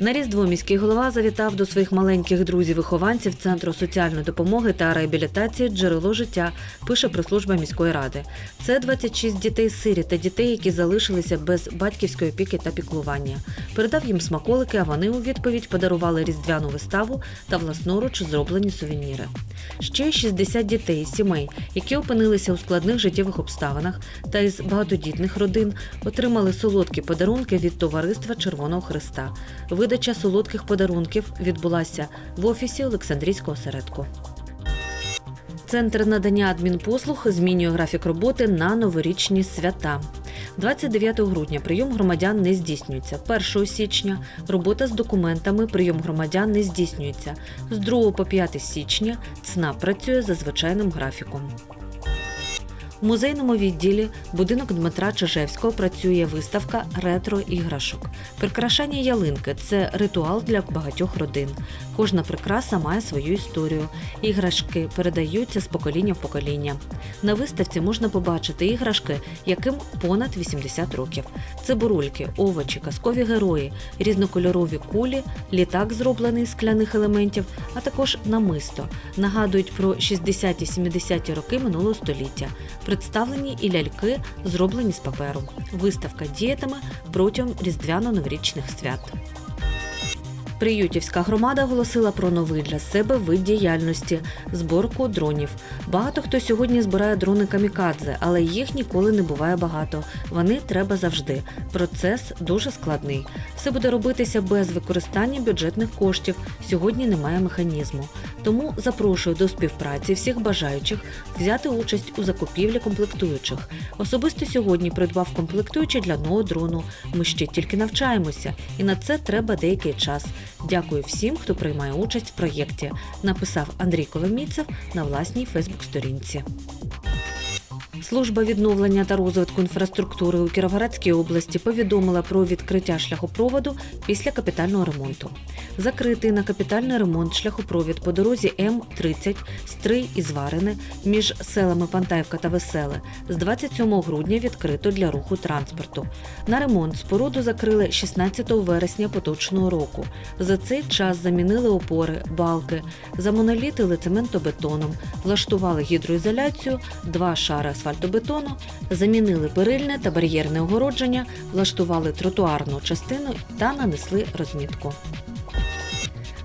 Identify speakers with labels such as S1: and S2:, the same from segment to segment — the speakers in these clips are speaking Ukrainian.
S1: На Різдво міський голова завітав до своїх маленьких друзів-вихованців Центру соціальної допомоги та реабілітації Джерело життя, пише прес-служба міської ради. Це 26 дітей-сиріт та дітей, які залишилися без батьківської опіки та піклування. Передав їм смаколики, а вони у відповідь подарували різдвяну виставу та власноруч зроблені сувеніри. Ще 60 дітей сімей, які опинилися у складних життєвих обставинах та із багатодітних родин, отримали солодкі подарунки від товариства Червоного Христа. Видача солодких подарунків відбулася в офісі Олександрійського осередку. Центр надання адмінпослуг змінює графік роботи на новорічні свята. 29 грудня прийом громадян не здійснюється. 1 січня робота з документами, прийом громадян не здійснюється. З 2 по 5 січня ЦНАП працює за звичайним графіком. У музейному відділі будинок Дмитра Чижевського працює виставка ретро іграшок. Прикрашання ялинки це ритуал для багатьох родин. Кожна прикраса має свою історію. Іграшки передаються з покоління в покоління. На виставці можна побачити іграшки, яким понад 80 років. Це бурульки, овочі, казкові герої, різнокольорові кулі, літак, зроблений з скляних елементів, а також намисто. Нагадують про 60-70-ті роки минулого століття. Представлені і ляльки, зроблені з паперу. Виставка діятиме протягом різдвяно-новорічних свят. Приютівська громада оголосила про новий для себе вид діяльності зборку дронів. Багато хто сьогодні збирає дрони камікадзе, але їх ніколи не буває багато. Вони треба завжди. Процес дуже складний. Все буде робитися без використання бюджетних коштів. Сьогодні немає механізму. Тому запрошую до співпраці всіх бажаючих взяти участь у закупівлі комплектуючих. Особисто сьогодні придбав комплектуючі для нового дрону. Ми ще тільки навчаємося, і на це треба деякий час. Дякую всім, хто приймає участь в проєкті, написав Андрій Коломійцев на власній Фейсбук-сторінці. Служба відновлення та розвитку інфраструктури у Кіровоградській області повідомила про відкриття шляхопроводу після капітального ремонту. Закритий на капітальний ремонт шляхопровід по дорозі М-30 Стрий і Зварине між селами Пантаївка та Веселе з 27 грудня відкрито для руху транспорту. На ремонт споруду закрили 16 вересня поточного року. За цей час замінили опори, балки, замонолітили цементобетоном, влаштували гідроізоляцію, два шари асфальтобетону, замінили перильне та бар'єрне огородження, влаштували тротуарну частину та нанесли розмітку.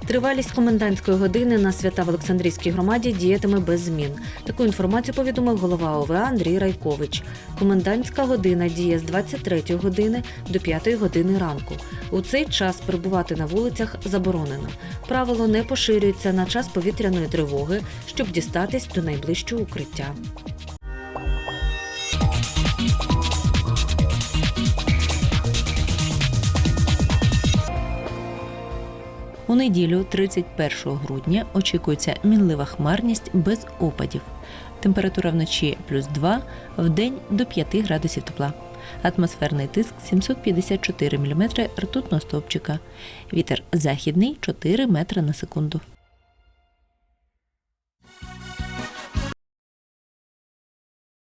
S1: Тривалість комендантської години на свята в Олександрійській громаді діятиме без змін. Таку інформацію повідомив голова ОВА Андрій Райкович. Комендантська година діє з 23 години до 5 години ранку. У цей час перебувати на вулицях заборонено. Правило не поширюється на час повітряної тривоги, щоб дістатись до найближчого укриття.
S2: Неділю, 31 грудня, очікується мінлива хмарність без опадів. Температура вночі плюс 2, в день до 5 градусів тепла. Атмосферний тиск 754 мм ртутного стовпчика. Вітер західний 4 метри на секунду.